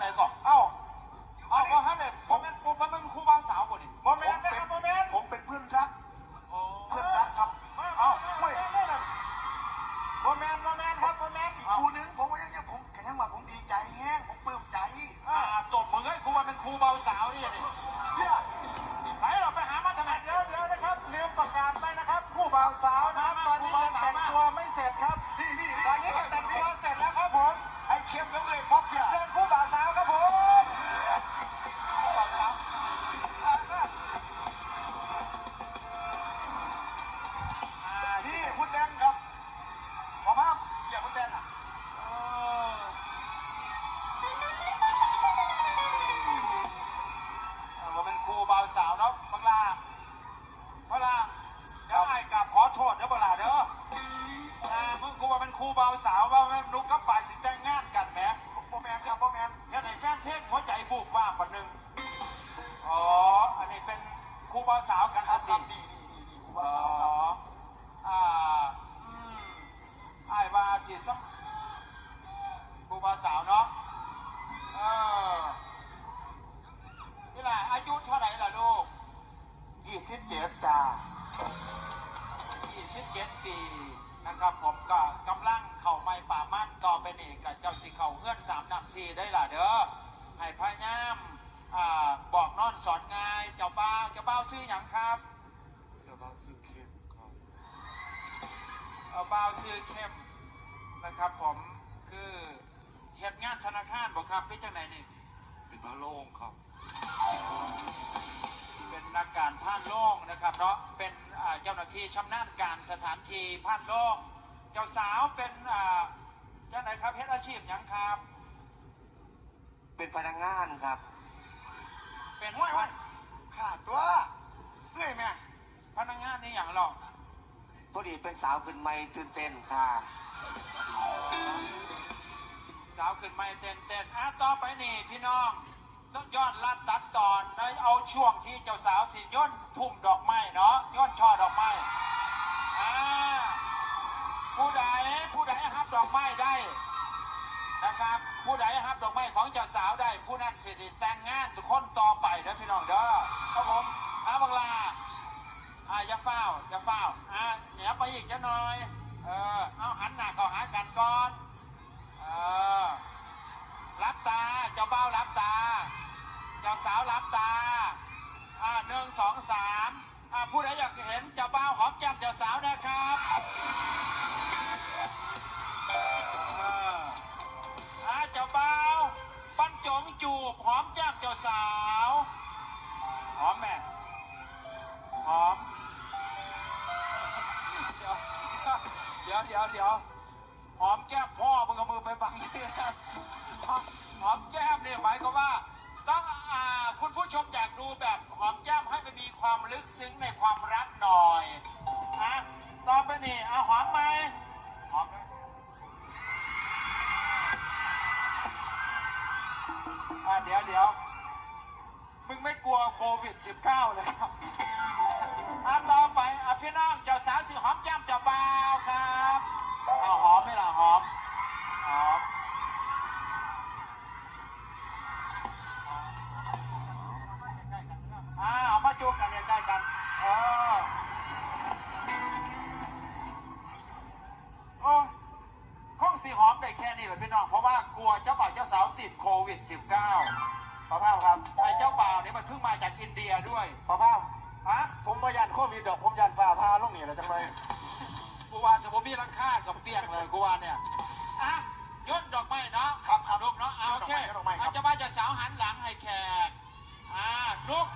哪一？ เฮ็ดในแฟนเพจหัวใจบูบว่าปันหนึ่งอ๋อ อันนี้เป็นครูบาสาวกันครับครับดีดีดีครูบาสาวครัอ่าอืมไอ้ายว่าสิสักครูบาสาวเนาะเออนี่แหละอายุเท่าไหร่ล่ะลูก ยี่สิบเจ็ดจ้ายี่สิบเก้าปี นะครับผมก็กำลังเข่าไม้ป่ามั่นต่อไปนี่กับเจ้าสิเข่าเงื่อนสามนำสี่ได้ล่ะเด้อให้พยายามอ่าบอกนอนสอนง่ายเจ้าบ้าวเจ้าบ้าวซื้ออย่างครับเจ้าบ้านซื้อเข้มครับเอ่อบ้าวซื้อเข้มนะครับผมคือเหตุงานธนาคารบอกครับนี่จังไหนนี่เป็นบ้านโล่งครับ เป็นนักการผ่านโล่งนะครับเนาะเป็นอ่าเจ้าหน้าที่ชำนาญการสถานที่ผ่านโล่งเจ้าสาวเป็นอ่าเจ้าไหนครับเฮ็ดอาชีพหยังครับ เป็นพนักงานครับ เป็นห้วยห้วยขาดตัวเมื่อยไหมพนักงานนี่อย่างหรอกพอดีเป็นสาวขึ้นไม่ตื่นเต้นค่ะ สาวขึ้นไม่เต้นเต้นอะต่อไปนี่พี่น้อง ต้องย้อนลัดตัดตอนในเอาช่วงที่เจ้าสาวสิย่นพุ่มดอกไม้เนาะย่นช่อดอกไม้อ่าผู้ใดผู้ใดรับดอกไม้ได้นะครับ ผู้ใดรับดอกไม้ของเจ้าสาวได้ ผู้นั้นสิได้แต่งงานทุกคนต่อไปนะพี่น้องเด้อครับผมอาบังลาอ่าอย่าเฝ้าอย่าเฝ้าอ่าเหนียวไปอีกจะหน่อยเออ มแก้มเจ้าสาวหอมแม่หอมเดี๋ยวเดี๋ยวเดี๋ยวหอมแก้มพ่อมึงเอามือไปบังที่หอมแก้มเนี่ยหมายความว่าต้องอ่าคุณผู้ชมอยากดูแบบหอมแก้มให้มันมีความลึกซึ้งในความรักหน่อยอะต่อไปนี่เอา ดี๋ยวเดี๋ยวมึงไม่กลัวโควิด -19 เลยครับอะต่อไปอะพี่น้องเจ้าสาวสิหอมแก้มเจ้าบ่าวครับเอาหอมไหม่ล่ะหอมหอมอ่าเอามาจูบกันใกล้ๆกันเออโอ้ยคงสีหอมได้แค่นี้แหละพี่น้องเพราะว่า วเจ้าบ่าวเจ้าสาวติดโควิด -19 ป้าภาพครับไอ้เจ้าบ่าวนี่มันเพิ่งมาจากอินเดียด้วยป้าภาพฮะผมประยันโควิดดอกผมยันฝ่าพาลงนี่แหละจังเลยกูวานสมมติพี่รังค่ากับเปียงเลยกูวานเนี่ยอะยนดอกไม้เนาะครับครับลูกเนาะเอาโอเคยกดอกไม้ยกดอกไม้ครับอาจจะมาจะสาวหันหลังให้แขกอ่าลูก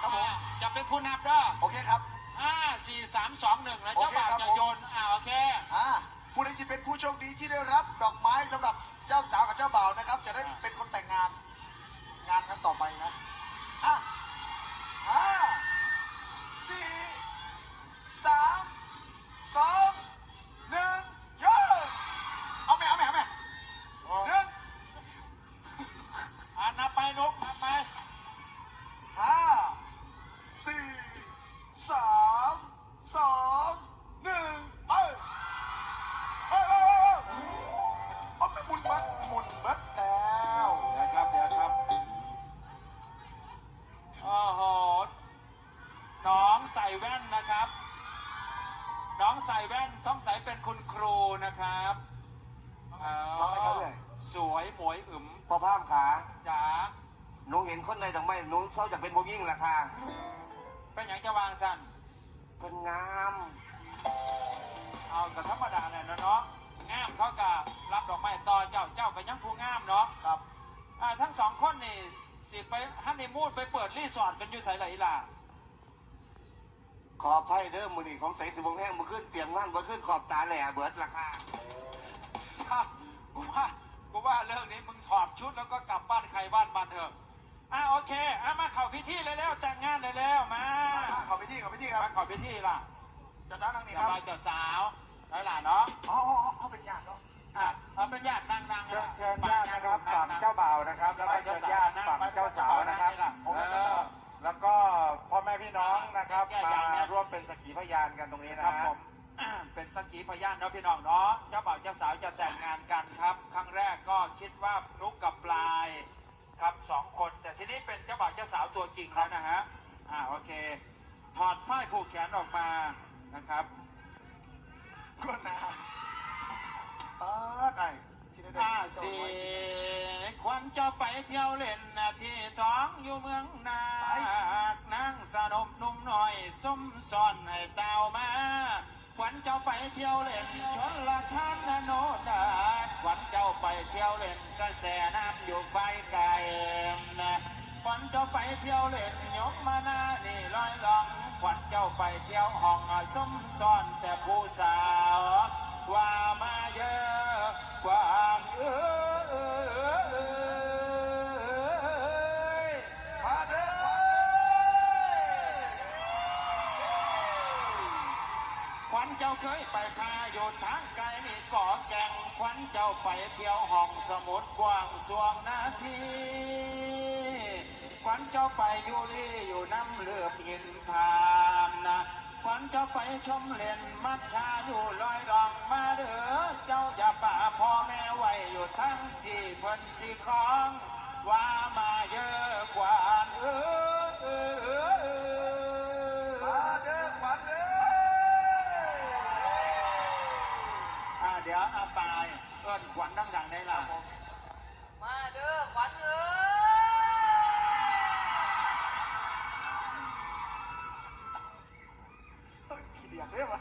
ครับผมอ่าจะเป็นผู้นับเด้อโอเคครับห้าสี่สามสองหนึ่งแล้วเจ้าบ่าวโอเคครับจะผมโยนอ่าโอเคอ่าผู้ใดจะเป็นผู้โชคดีที่ได้รับดอกไม้สำหรับ เจ้าสาวกับเจ้าบ่าวนะครับ จะได้เป็นคนแต่งงานงานครั้งต่อไปนะอะ เป็นคุณครูนะครับเอ่อน้องอะไรครับเนี่ยสวยหมวยอึมพอภาพขาจ๋าหนูเห็นคนในดอกไม้หนูชอบจะเป็นผู้ยิ่งราคาเป็นอย่างจะวางสั้นเป็นงามเอาแต่ธรรมดาเนี่ยนะเนาะงามเขาก็รับดอกไม้ต่อเจ้าเจ้าก็ยังผู้งามเนาะครับอ่าทั้งสองคนนี่สิไปฮันนีมูดไปเปิดรีสอร์ทกันอยู่ไสไหลล่ะ ขออภัยเด้อมือนี่ของใสสิบวงแห้งมือขึ้นเตียงนั่นมือขึ้นขอบตาแหล่เบิดราคากูว่ากูว่าเรื่องนี้มึงถอดชุดแล้วก็กลับบ้านใครบ้านมันเถอะอะโอเคอะมาเข้าพิธีเลยแล้วแต่งงานเลยแล้วมาขอไปที่ขอไปที่ครับมาเข้าพิธีล่ะจะสาวนั่งนี่สครับ บายเจ้าสาวแล้วล่ะเนาะอ๋ออ๋ออ๋อเขาเป็นญาติเนาะ อะเอาเป็นญาตินั่งนั่งเชิญเชิญญาตินะครับฝั่งเจ้าบ่าวนะครับ แล้วก็เชิญญาติฝั่งเจ้าสาวนะครับ เออ แล้วก็พ่อแม่พี่ น้องนะครับแก้อย่างมาเนี้ยร่วมเป็นสักขีพยานกันตรงนี้คนะรับฮะผมเป็นสักขีพยานเนาะพี่น้องเนาะเจ้าบ่าวเจ้าสาวจะแต่งงานกันครับ ครั้งแรกก็คิดว่านุกกับปลายครับสองคน แต่ทีนี้เป็นเจ้าบ่าวเจ้าสาวตัวจริงแล้วนะฮะอ่าโอเค ถอดฝ้ายผูกแขนออกมานะครับ ก็นาป้าดไอ้ที่ได้ อาเสีควันเจ้าไปเที่ยวเล่นนะที่ท้องอยู่เมืองนาคนั่งสนมนุ่มหน่อยส้มซ่อนให้เต้ามาควันเจ้าไปเที่ยวเล่นชนละทานนะโนดาควันเจ้าไปเที่ยวเล่นกระแสน้ำอยู่ไฟไกลนะควันเจ้าไปเที่ยวเล่นยกมาหน้านี่ลอยลองควันเจ้าไปเที่ยวห้องส้มซ่อนแต่ผู้สาวว่ามาเยอะ นี่ก่อแก่งขวัญเจ้าไปเที่ยวห้องสมุดกว้างสวงนาทีขวัญเจ้าไปอยู่ลี่อยู่น้ำเลือบหินพามนะขวัญเจ้าไปชมเล่นมัดชาอยู่ลอยรองมาเด้อเจ้าอย่าป่าพ่อแม่ไว้อยู่ทั้งที่เพิ่นสิคล้องว่ามาเยอะกว่า เดี๋ยวอาปายเอิ้นขวัญดังๆได้ล่ะมาเด้อขวัญเอ้ยขี้เดียดเด้อวะ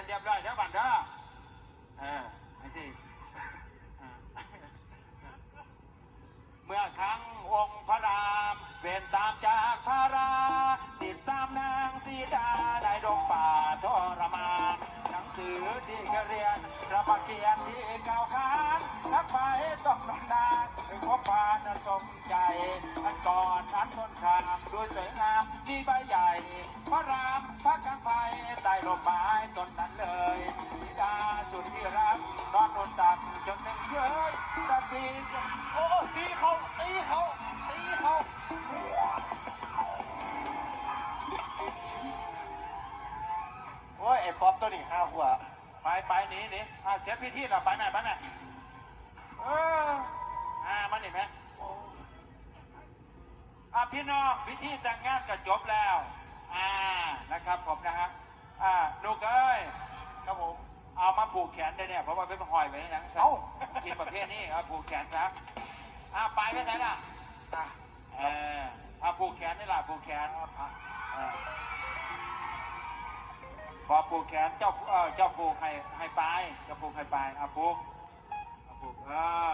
เป็นเรียบร้อยเดี๋ยวบันเด้อเออไอ้สิเมื่อครั้งองค์พระรามเป็นตามจากพระราติดตามนางสีดาได้ดงป่าทรมานหนังสือที่เคยเรียนระเกียนที่เก่าค้านนักไปต้อง ป๊อปตัวนี้ห้าขวบไปไปหนีหนีอ่าเสียพิธีละไปไหนไปไหนเอออ่ามันเห็นไหมอ่าพี่น้องพิธีแต่งงานก็จบแล้ว อ่านะครับผมนะฮะอ่าลูกเอ้ยครับผมเอามาผูกแขนได้เนี่ยเพราะว่าเป็นหอยไว้อย่างสัเอ้ากินประเภทนี้เอาผูกแขนซะอ่าไปไม่ใช่ล่ะอะเออเอาผูกแขนนี่ล่ะผูกแขนอะ เออพอผูกแขนเจ้าเออเจ้าผูกให้ให้ปลายเจ้าผูกให้ปลายเอาผูกเอาผูกอ่า